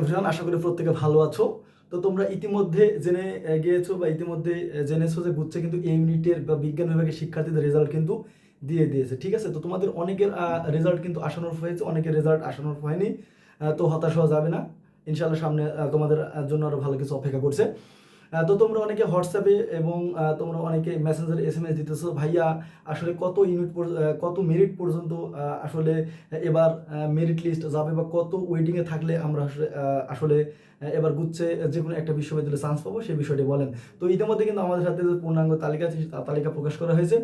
Everyone, আশা করি প্রত্যেকে ভালো আছো। তো তোমরা ইতিমধ্যে জেনে গিয়েছো বা ইতিমধ্যে জেনেছো যে গুচ্ছে কিন্তু এই ইউনিটের বা বিজ্ঞান বিভাগের শিক্ষার্থীদের রেজাল্ট কিন্তু দিয়ে দিয়েছে, ঠিক আছে? তো তোমাদের অনেকের রেজাল্ট কিন্তু আসানোর হয়েছে, অনেকের রেজাল্ট আসানোর হয়নি তো হতাশ হওয়া যাবে না। ইনশাল্লাহ সামনে তোমাদের জন্য আরও ভালো কিছু অপেক্ষা করছে। তো তোমরা অনেকে হোয়াটসঅ্যাপে এবং তোমরা অনেকে মেসেঞ্জারে এস এম এস দিতেছো, ভাইয়া, আসলে কত ইউনিট কত মেরিট পর্যন্ত আসলে এবার মেরিট লিস্ট যাবে বা কত ওয়েটিংয়ে থাকলে আমরা আসলে এবার গুচ্ছে যে কোনো একটা বিশ্ববিদ্যালয়ে চান্স পাবো, সেই বিষয়টি বলেন। তো ইতিমধ্যে কিন্তু আমাদের সাথে যে পূর্ণাঙ্গ তালিকা আছে তালিকা প্রকাশ করা হয়েছে।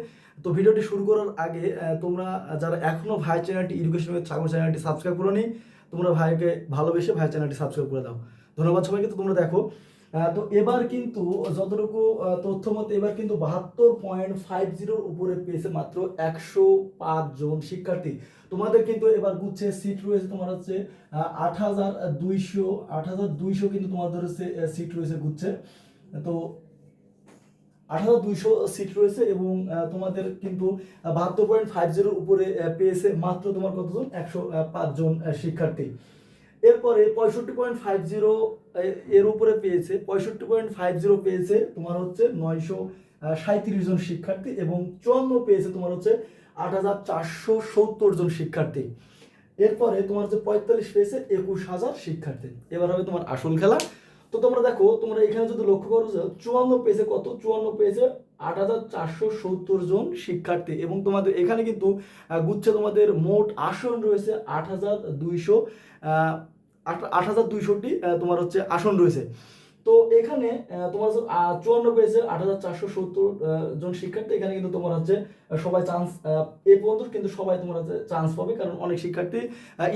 তো ভিডিওটি শুরু করার আগে তোমরা যারা এখনও ভাই চ্যানেলটি এডুকেশন ছাগল চ্যানেলটি সাবস্ক্রাইব করোনি, তোমরা ভাইকে ভালোবেসে ভাই চ্যানেলটি সাবস্ক্রাইব করে দাও। ধন্যবাদ সবাইকে। তো তোমরা দেখো তো এবার কিন্তু, যতটুকু তথ্য মতে এবার কিন্তু বাহাত্তর পয়েন্ট ফাইভ জিরোর উপরে পেয়েছে মাত্র একশো পাঁচ জন শিক্ষার্থী। তোমাদের কিন্তু এবার গুচ্ছে সিট রয়েছে তোমার হচ্ছে আট হাজার দুইশো, আট হাজার দুইশো কিন্তু তোমাদের হচ্ছে সিট রয়েছে গুচ্ছে। তো আট হাজার দুইশো সিট রয়েছে এবং তোমাদের কিন্তু বাহাত্তর পয়েন্ট ফাইভ জিরোর উপরে পেয়েছে মাত্র তোমার কতজন? একশো পাঁচজন শিক্ষার্থী। এরপরে পঁয়ষট্টি পয়েন্ট ফাইভ জিরো এর উপরে পেয়েছে, পঁয়ষট্টি পয়েন্ট ফাইভ জিরো পেয়েছে তোমার হচ্ছে নয়শো সাঁত্রিশ জন শিক্ষার্থী এবং চুয়ান্ন পেয়েছে তোমার হচ্ছে আট হাজার চারশো সত্তর জন শিক্ষার্থী। এরপরে তোমার হচ্ছে পঁয়তাল্লিশ পেয়েছে একুশ হাজার শিক্ষার্থী। এবার হবে তোমার আসল খেলা তো তোমরা দেখো, তোমরা এখানে যদি লক্ষ্য করো যে চুয়ান্ন পেয়েছে কত? চুয়ান্ন পেয়েছে আট হাজার চারশো সত্তর জন শিক্ষার্থী এবং তোমাদের এখানে কিন্তু গুচ্ছে তোমাদের মোট আসন রয়েছে আট হাজার দুইশো আট হাজার দুইশোটি তোমার হচ্ছে আসন রয়েছে। তো এখানে তোমার হচ্ছে চুয়ান্ন পেয়েছে, আট হাজার চারশো সত্তর জন শিক্ষার্থী। এখানে কিন্তু তোমার হচ্ছে সবাই চান্স এ পর্যন্ত কিন্তু সবাই তোমার হচ্ছে চান্স পাবে, কারণ অনেক শিক্ষার্থী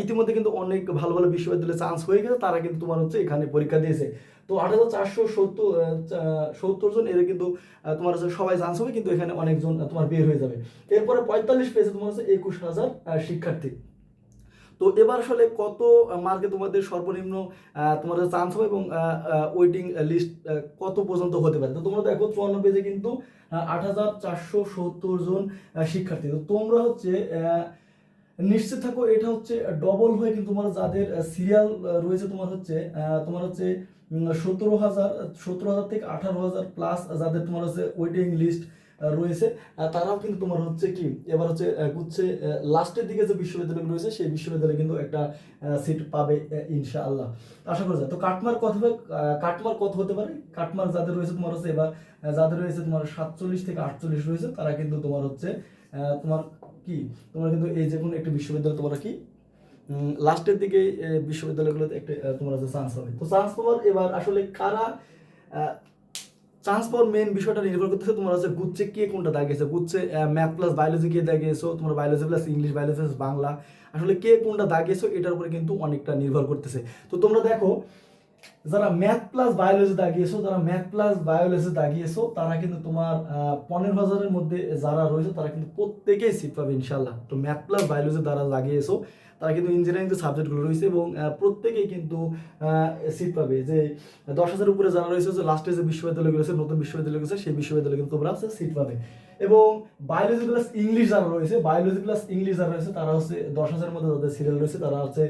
ইতিমধ্যে কিন্তু অনেক ভালো ভালো বিশ্ববিদ্যালয়ে চান্স হয়ে গেছে, তারা কিন্তু তোমার হচ্ছে এখানে পরীক্ষা দিয়েছে। তো আট হাজার চারশো সত্তর সত্তর জন, এর কিন্তু তোমার হচ্ছে সবাই চান্স হবে, কিন্তু এখানে অনেকজন তোমার বের হয়ে যাবে। এরপরে পঁয়তাল্লিশ পেয়েছে তোমার হচ্ছে একুশ হাজার শিক্ষার্থী। তো এবার আসলে কত মার্কে তোমাদের সর্বনিম্ন তোমাদের চান্স হবে এবং ওয়েটিং লিস্ট কত পর্যন্ত হতে পারে? তো তোমরা দেখো চুয়ান্ন পেজে কিন্তু আট হাজার চারশো সত্তর জন শিক্ষার্থী। তো তোমরা হচ্ছে নিশ্চিত থাকো এটা হচ্ছে ডবল হয়ে কিন্তু তোমার যাদের সিরিয়াল রয়েছে তোমার হচ্ছে তোমার হচ্ছে সতেরো হাজার সতেরো হাজার থেকে আঠারো হাজার প্লাস যাদের তোমার হচ্ছে ওয়েটিং লিস্ট রয়েছে। তারাও কিন্তু তোমার হচ্ছে কি এবার হচ্ছে আহ, গুচ্ছে লাস্টের দিকে যে বিশ্ববিদ্যালয় রয়েছে সেই বিশ্ববিদ্যালয়ে কিন্তু একটা সিট পাবে ইনশাআল্লাহ। আশা করা যায়। তো কাটমার কত কাটমার কত হতে পারে? কাটমার যাদের রয়েছে তোমার হচ্ছে এবার যাদের রয়েছে তোমার সাতচল্লিশ থেকে আটচল্লিশ রয়েছে তারা কিন্তু তোমার হচ্ছে তোমার কি তোমার কিন্তু এই যে কোনো একটা বিশ্ববিদ্যালয় তোমরা কি লাস্টের দিকে বিশ্ববিদ্যালয়গুলোতে একটা তোমার হচ্ছে চান্স হবে। তো চান্স পাওয়ার এবার আসলে কারা পাওয়ার মেন বিষয়টা নির্ভর করতেছে তোমার হচ্ছে গুচ্ছে কে কোনটা দাগিয়েছে গুচ্ছে ম্যাথ প্লাস বায়োলজি কে দাগিয়েছো তোমার biology plus English biology plus Bangla. আসলে কে কোনটা দাগিয়েছো এটার উপরে কিন্তু অনেকটা নির্ভর করতেছে। তো তোমরা দেখো যারা ম্যাথ প্লাস বায়োলজি দাগিয়েছো যারা ম্যাথ প্লাস বায়োলজি দাগিয়েছো তারা কিন্তু তোমার পনেরো হাজারের মধ্যে যারা রয়েছে, তারা কিন্তু প্রত্যেকেই সিট পাবে ইনশাল্লাহ তো ম্যাথ প্লাস বায়োলজি দ্বারা লাগিয়েছো, তারা কিন্তু ইঞ্জিনিয়ারিং সাবজেক্টগুলো রয়েছে এবং প্রত্যেকেই কিন্তু সিট পাবে। যে দশ হাজার উপরে যারা রয়েছে, যে লাস্টে যে বিশ্ববিদ্যালয় রয়েছে, নতুন বিশ্ববিদ্যালয় রয়েছে, সেই বিশ্ববিদ্যালয়ে কিন্তু তোমরা হচ্ছে সিট পাবে। এবং বায়োলজি প্লাস ইংলিশ যারা রয়েছে বায়োলজি প্লাস ইংলিশ যারা রয়েছে, তারা হচ্ছে দশ হাজারের মধ্যে যাদের সিরিয়াল রয়েছে, তারা হচ্ছে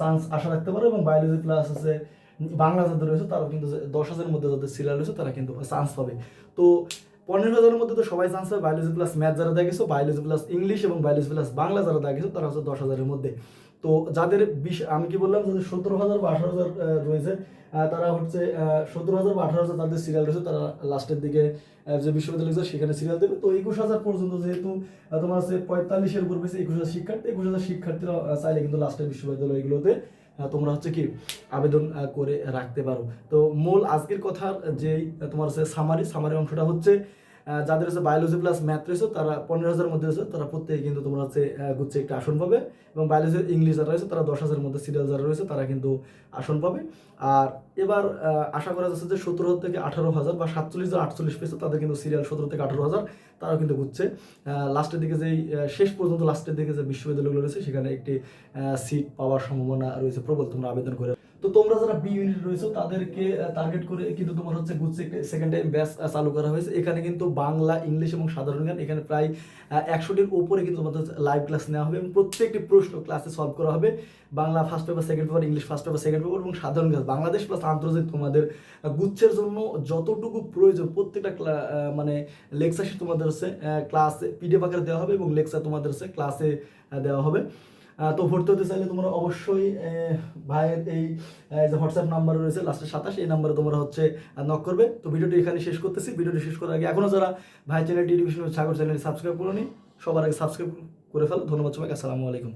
চান্স আশা রাখতে পারো এবং বায়োলজি প্লাস আছে, বাংলা যাদের রয়েছে তারা কিন্তু দশ হাজারের মধ্যে যাদের সিরিয়াল রয়েছে তারা কিন্তু চান্স পাবে। তো পনেরো হাজারের মধ্যে তো সবাই চান্স পাবে বায়োলজি প্লাস ম্যাথ যারা দেখেছ বায়োলজি প্লাস ইংলিশ এবং বায়োলজি প্লাস বাংলা যারা দেখেছ তারা হচ্ছে দশ হাজারের মধ্যে। তো যাদের বিশ, আমি কি বললাম, যাদের সতেরো হাজার বা আঠারো হাজার রয়েছে তারা হচ্ছে সতেরো হাজার বা আঠারো হাজার তাদের সিরিয়াল রয়েছে, তারা লাস্টের দিকে যে বিশ্ববিদ্যালয় রয়েছে, সেখানে সিরিয়াল দেবে। তো একুশ হাজার পর্যন্ত যেহেতু তোমার হচ্ছে পঁয়তাল্লিশের উপর পেয়েছে একুশ হাজার শিক্ষার্থী, একুশ হাজার শিক্ষার্থীরা চাইলে কিন্তু লাস্টের বিশ্ববিদ্যালয়গুলোতে তোমরা হচ্ছে কি আবেদন করে রাখতে পারো। তো মূল আজকের কথার যেই তোমার হচ্ছে সামারি সামারি অংশটা হচ্ছে যাদের হচ্ছে বায়োলজি প্লাস ম্যাথ রয়েছে, তারা পনেরো হাজারের মধ্যে রয়েছে, তারা প্রত্যেকে কিন্তু তোমরা হচ্ছে গুচ্ছে একটা আসন পাবে। এবং বায়োলজি ইংলিশ যারা রয়েছে, তারা দশ হাজারের মধ্যে সিরিয়াল যারা রয়েছে, তারা কিন্তু আসন পাবে। আর এবার আশা করা যাচ্ছে যে সতেরো থেকে আঠারো হাজার বা সাতচল্লিশ যারা আটচল্লিশ পেয়েছে, তাদের কিন্তু সিরিয়াল সতেরো থেকে আঠারো হাজার, তারাও কিন্তু ঘুরছে লাস্টের দিকে যেই শেষ পর্যন্ত লাস্টের দিকে যে বিশ্ববিদ্যালয়গুলো রয়েছে, সেখানে একটি সিট পাওয়ার সম্ভাবনা রয়েছে। প্রবল, তোমরা আবেদন করে তো তোমরা যারা বি ইউনিট রয়েছো, তাদেরকে টার্গেট করে কিন্তু তোমার হচ্ছে গুচ্ছে সেকেন্ড টাইম ব্যাচ চালু করা হয়েছে। এখানে কিন্তু বাংলা, ইংলিশ এবং সাধারণ জ্ঞান এখানে প্রায় একশোটির উপরে কিন্তু তোমাদের লাইভ ক্লাস নেওয়া হবে এবং প্রত্যেকটি প্রশ্ন ক্লাসে সলভ করা হবে। Bangla first paper second paper English first paper second paper এবং সাধারণ জ্ঞান। বাংলাদেশ প্লাস আন্তর্জাতিক তোমাদের গুচ্ছের জন্য যতটুকু প্রয়োজন প্রত্যেকটা মানে লেকচার তোমাদের হচ্ছে ক্লাসে পিডিএফ আকারে দেওয়া হবে এবং লেকচার তোমাদের হচ্ছে ক্লাসে দেওয়া হবে। তো ভর্তি হতে চাইলে তোমরা অবশ্যই ভাইয়ের এই যে হোয়াটসঅ্যাপ নাম্বার রয়েছে, লাস্টে সাতাশ, এই নাম্বারে তোমরা হচ্ছে নক করবে। তো ভিডিওটি এখানে শেষ করতেছি। ভিডিওটি শেষ করার আগে এখনও যারা ভাই চ্যানেলটি এডুকেশন সাগর চ্যানেলটি সাবস্ক্রাইব করোনি, সবার আগে সাবস্ক্রাইব করে ফেল। ধন্যবাদ সবাইকে। আসসালামু আলাইকুম।